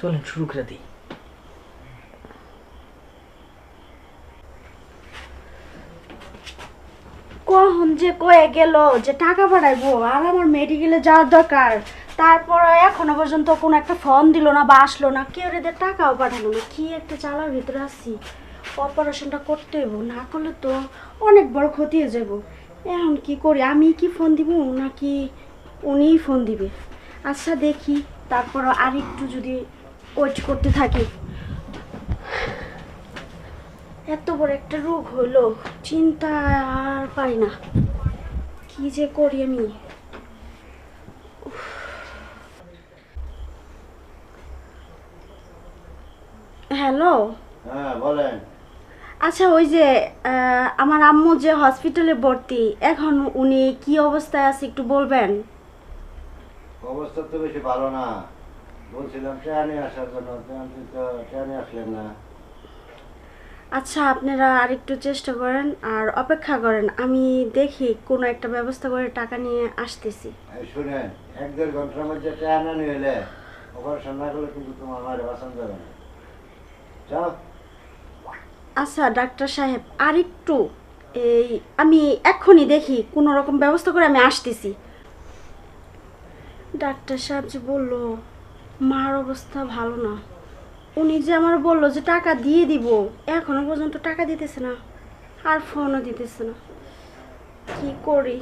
চলেন, শুরু করে দিই। কখন যে কয়ে গেল যে টাকা পাঠাইবো, আর আমার মেডিকেলে যাওয়ার দরকার। তারপর এখনও পর্যন্ত কোনো একটা ফর্ম দিল না বা আসলো না। কেউ এদের টাকাও পাঠালো না। কি একটা চালার ভিতরে আছি। অপারেশনটা করতে হইব, না করলে তো অনেক বড় ক্ষতি হয়ে যাব এখন কি করি? আমি কি ফোন দিব নাকি উনিই ফোন দিবে? আচ্ছা দেখি। তারপর আর একটু যদি ওয়েট করতে থাকি। এত বড় একটা রোগ হলো চিন্তা আর পারি না। কি যে করি আমি? হ্যালো? হ্যাঁ বলেন। আচ্ছা ওই যে আমার আম্মু যে হসপিটালে ভর্তি এখন উনি কি অবস্থায় আছে একটু বলবেন? অবস্থা তো বেশি ভালো না। বলছিলাম ট্রেনে আসার জন্য। আপনি তো ট্রেনে আসলেন না। আচ্ছা আপনারা আর একটু চেষ্টা করেন আর অপেক্ষা করেন। আমি দেখি কোনো একটা ব্যবস্থা করে টাকা নিয়ে আসতেছি। শুনেন এক দেড় ঘণ্টার মধ্যে ট্রেনে এলে অপারেশন না করলে কিন্তু তোমার মায়ের বাঁচানো যাবে না। যাও। আচ্ছা ডাক্তার সাহেব আর একটু এই আমি এক্ষুনি দেখি কোনো রকম ব্যবস্থা করে আমি আসতেছি। ডাক্তার সাহেব যে বলল মার অবস্থা ভালো না। উনি যে আমার বলল যে টাকা দিয়ে দিব, এখনও পর্যন্ত টাকা দিতেছে না, আর ফোনও দিতেছে না। কি করি?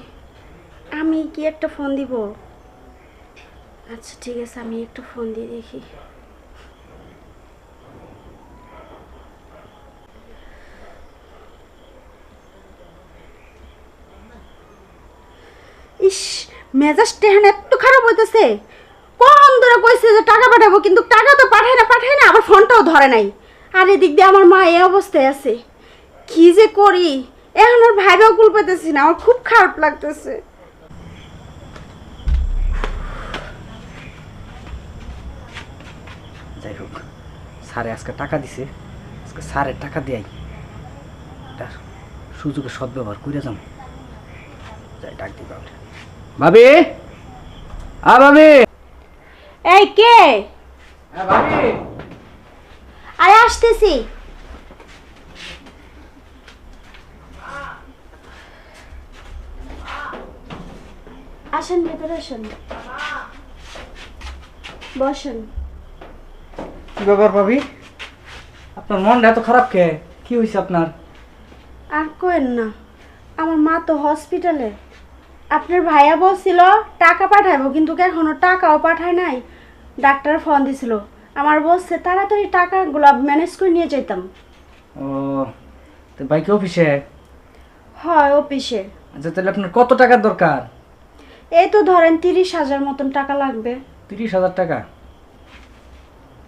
আমি কি একটা ফোন দিব? আচ্ছা ঠিক আছে, আমি একটা ফোন দিয়ে দেখি। ইস, মেজাজটা এখন এত খারাপ হইতেছে। কখন পাঠাবো কিন্তু টাকা তো পাঠায় না পাঠায় না আবার ফোনটাও ধরে নাই। আর এদিক দিয়ে আমার মা এই অবস্থায় আছে। কি যে করি? এখন ওর ভাইরাও কুল পেতেছি না আমার খুব খারাপ লাগতেছে। যাই হোক স্যারে আজকে টাকা দিছে আজকে স্যারের টাকা দিয়াই। তার সুযোগে সদ্ব্যবহার করে যাম। যাই ডাক ভাবি? আ ভাবি? এই কে? আরে আসতেছি। আসেন ভেতরে আসেন। বসেন। কি ব্যাপার ভাবি? আপনার মনটা এত খারাপ কে? কি হয়েছে আপনার? আর কোয়েন না আমার মা তো হসপিটালে আপনার ভাইয়া বলছিল টাকা পাঠাবো কিন্তু এখনও টাকাও পাঠায় নাই। ডাক্তার ফোন দিছিল। আমার বলছে তাড়াতাড়ি টাকাগুলো ম্যানেজ করে নিয়ে যেতাম ও তো বাইকে অফিসে? হয় অফিসে। আচ্ছা তাহলে আপনার কত টাকার দরকার? এই তো ধরেন তিরিশ হাজার মতন টাকা লাগবে। তিরিশ হাজার টাকা?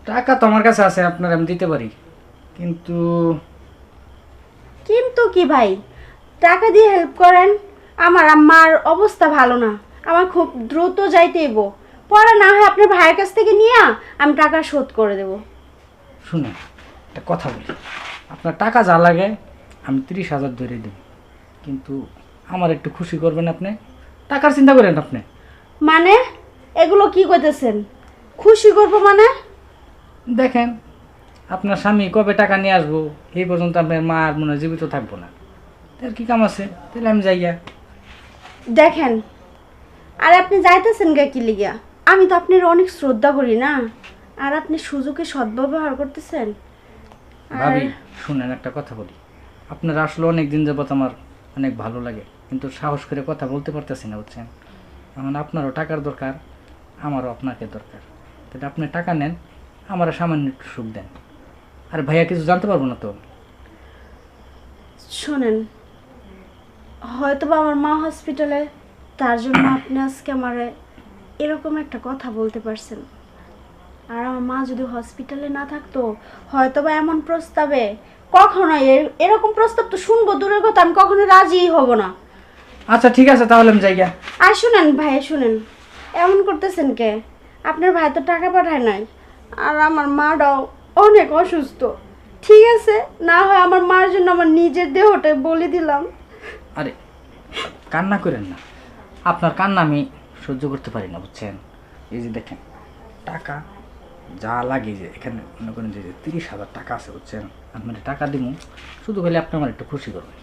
টাকা তো আমার কাছে আছে আপনার আমি দিতে পারি। কিন্তু কিন্তু কি ভাই? টাকা দিয়ে হেল্প করেন আমার আম্মার অবস্থা ভালো না। আমার খুব দ্রুত যাইতেইব। পরে না হয় আপনার ভাইয়ের কাছ থেকে নিয়ে আমি টাকা শোধ করে দেব। শুনে একটা কথা বলি। আপনার টাকা যা লাগে আমি তিরিশ হাজার ধরে দেব। কিন্তু আমার একটু খুশি করবেন আপনি। টাকার চিন্তা করেন আপনি। মানে? এগুলো কি করতেছেন খুশি করব মানে? দেখেন আপনার স্বামী কবে টাকা নিয়ে আসব এই পর্যন্ত আপনার মা আর মনে হয় জীবিত থাকব না। তার কি কাম আছে? তাহলে আমি যাইয়া দেখেন আর আপনি যাইতেছেন গে কি লিগা? আমি তো আপনার অনেক শ্রদ্ধা করি না? আর আপনি সুযোগে সদ্ব্যবহার করতেছেন। আর ভাবি শুনেন একটা কথা বলি। আপনার আসলে অনেক দিন যাবত আমার অনেক ভালো লাগে কিন্তু সাহস করে কথা বলতে পারতেছি না বুঝছেন? এখন আপনারও টাকার দরকার আমারও আপনাকে দরকার। তাহলে আপনি টাকা নেন আমারও সামান্য একটু সুখ দেন। আর ভাইয়া কিছু জানতে পারব না তো? শোনেন হয়তো বা আমার মা হসপিটালে তার জন্য আপনি আজকে আমার এরকম একটা কথা বলতে পারছেন। আর আমার মা যদি হসপিটালে না থাকতো হয়তো বা এমন প্রস্তাবে কখনো এরকম প্রস্তাব তো শুনব দূরের কথা আমি কখনো রাজিই হব না। আচ্ছা ঠিক আছে তাহলে আমি যাইয়া আর শুনেন ভাই শুনেন। এমন করতেছেন কে? আপনার ভাই তো টাকা পাঠায় নাই আর আমার মাটাও অনেক অসুস্থ। ঠিক আছে না হয় আমার মার জন্য আমার নিজের দেহটা বলে দিলাম। আরে কান্না করেন না। আপনার কান্না আমি সহ্য করতে পারি না বুঝছেন? এই যে দেখেন টাকা যা লাগে যে এখানে মনে করেন যে তিরিশ হাজার টাকা আছে বুঝছেন? আপনার টাকা দিব শুধু খালি আপনি আমার একটু খুশি করবেন।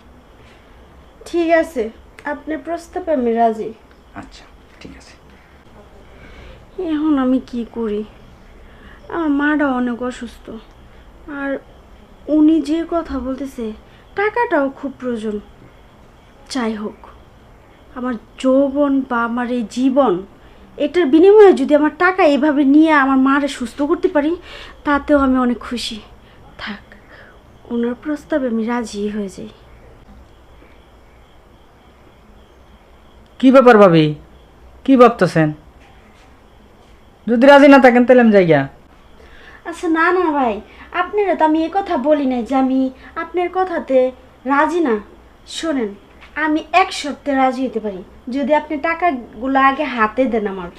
ঠিক আছে আপনার প্রস্তাবে আমি রাজি। আচ্ছা ঠিক আছে। এখন আমি কি করি? আমার মাটা অনেক অসুস্থ। আর উনি যে কথা বলতেছে টাকাটাও খুব প্রয়োজন। যাই হোক। আমার যৌবন বা আমার এই জীবন এটার বিনিময়ে যদি আমার টাকা এভাবে নিয়ে আমার মারে সুস্থ করতে পারি তাতেও আমি অনেক খুশি। থাক ওনার প্রস্তাবে আমি রাজি হয়ে যাই। কি ব্যাপার ভাবি? কি ভাবতেছেন? যদি রাজি না থাকেন তাহলে আমি যাই গিয়া। আচ্ছা না না ভাই আপনারা তো আমি এ কথা বলি নাই যে আমি আপনার কথাতে রাজি না। শোনেন আমি এক সপ্তাহে রাজি হতে পারি। যদি আপনি টাকাগুলো আগে হাতে দেন আমার।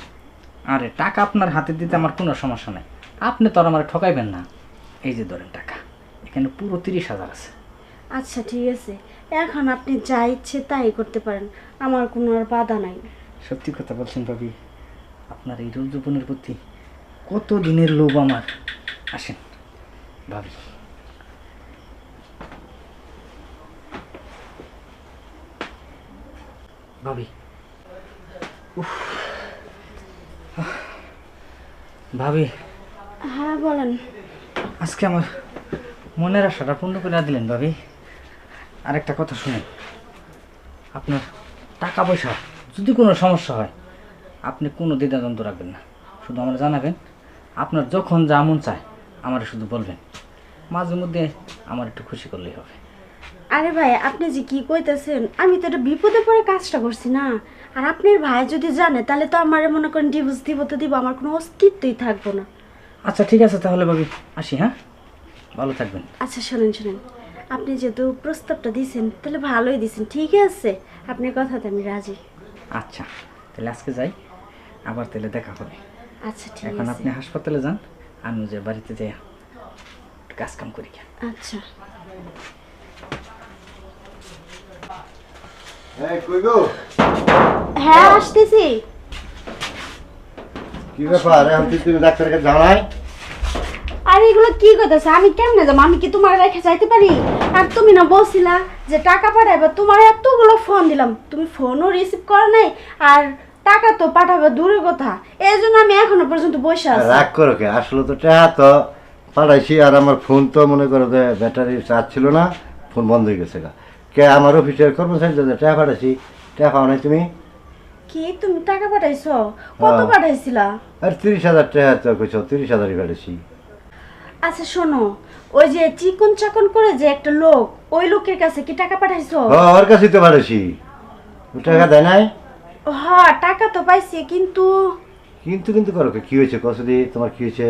আরে টাকা আপনার হাতে দিতে আমার কোনো সমস্যা নেই। আপনি তো আর আমার ঠকাইবেন না। এই যে ধরেন টাকা এখানে পুরো তিরিশ হাজার আছে। আচ্ছা ঠিক আছে। এখন আপনি যা ইচ্ছে তাই করতে পারেন। আমার কোনো আর বাধা নাই। সত্যি কথা বলছেন ভাবি আপনার এই রোজপনের প্রতি কত দিনের লোভ আমার? আসেন ভাবি। ভাবি উফ। ভাবি। হ্যাঁ বলেন। আজকে আমার মনের আশাটা পূর্ণ করে দিলেন ভাবি। আরেকটা কথা শুনেন। আপনার টাকা পয়সা যদি কোনো সমস্যা হয় আপনি কোনো দ্বিধাদ্বন্দ্ব রাখবেন না। শুধু আমার জানাবেন আপনার যখন যা মন চায় আমার শুধু বলবেন। মাঝে মধ্যে আমার একটু খুশি করলেই হবে। আরে ভাই আপনি যে কি কইতেছেন? আমি তো এটা বিপদে পড়ে কাজটা করছি না। আর আপনার ভাই যদি জানে তাহলে তো আমার মনে করেন ডিভোর্স দিব তো দিব আমার কোনো অস্তিত্বই থাকব না। আচ্ছা ঠিক আছে তাহলে ভাবি আসি হ্যাঁ? ভালো থাকবেন। আচ্ছা শোনেন শোনেন। আপনি যেহেতু প্রস্তাবটা দিয়েছেন তাহলে ভালোই দিয়েছেন ঠিক আছে? আপনার কথাতে আমি রাজি। আচ্ছা তাহলে আজকে যাই আবার তাহলে দেখা হবে। আচ্ছা ঠিক এখন আছে। আপনি হাসপাতালে যান আমি যে বাড়িতে যাই কাজ কাম করি। আচ্ছা এই কই গো হ্যাঁ আসতেছি। কি ব্যাপার? এখন তুমি ডাক্তারের কাছে যাও নাই? আর এগুলো কি করতেছে? আমি কেমনে যাব? আমি কি তোমার রেখে যাইতে পারি? আর তুমি না বলছিলা যে টাকা পাঠাবে তোমার এতগুলো ফোন দিলাম। তুমি ফোনও রিসিভ করো নাই আর টাকা তো পাঠাবে দূরের কথা। এই জন্য আমি এখনও পর্যন্ত বসে আছি। রাগ করো কে? আসলে তো টাকা তো পাঠাইছি আর আমার ফোন তো মনে করো যে ব্যাটারি চার্জ ছিল না ফোন বন্ধ হয়ে গেছে গা। কে আমার অফিসের কর্মচারী যে টাকা পাঠাইছি? টাকা পাও নাই তুমি? কি? তুমি টাকা পাঠাইছো? কত হ্যাঁ। পাঠাইছিলা? আর তিরিশ হাজার টাকা তো কইছো তিরিশ হাজারই পাঠাইছি। আচ্ছা শোনো ওই যে চিকন চাকন করে যে একটা লোক ওই লোকের কাছে কি টাকা পাঠাইছো? ও ওর কাছেই তো পাঠাইছি। ও টাকা দেয় নাই? হ্যাঁ টাকা তো পাইছি কিন্তু কিন্তু কিন্তু করো কি? হয়েছে? কসদি তোমার কি হয়েছে?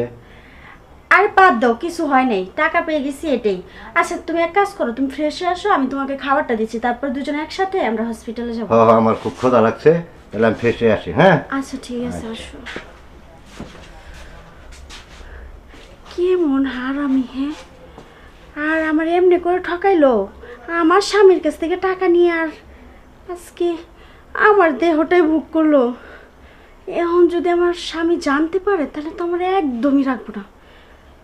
আর বাদ দাও কিছু হয় নাই টাকা পেয়ে গেছি এটাই। আচ্ছা তুমি এক কাজ করো তুমি ফ্রেশ হয়ে আসো আমি তোমাকে খাবারটা দিচ্ছি তারপর দুজনে একসাথে আমরা হসপিটালে যাব। হ হ, আমার খুব ক্ষুধা লাগছে তাহলে আমি ফেসে আসি হ্যাঁ? আচ্ছা ঠিক আছে আসো। কেমন হারামি হ্যাঁ? আর আমার এমনি করে ঠকাইলো আমার স্বামীর কাছ থেকে টাকা নিয়ে আর আজকে আমার দেহটাই ভোগ করল। এখন যদি আমার স্বামী জানতে পারে তাহলে তো আমার একদমই রাখব না।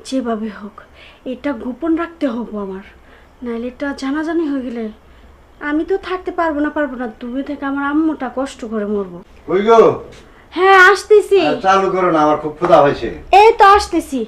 যেভাবে হোক এটা গোপন রাখতে হবে আমার। নাহলে এটা জানাজানি হয়ে গেলে আমি তো থাকতে পারব না পারব না। তুমি থেকে আমার আম্মুটা কষ্ট করে মরবো। কই গো? হ্যাঁ আসতেছি। চালু করো না আমার খুব ক্ষুধা হয়েছে। এই তো আসতেছি।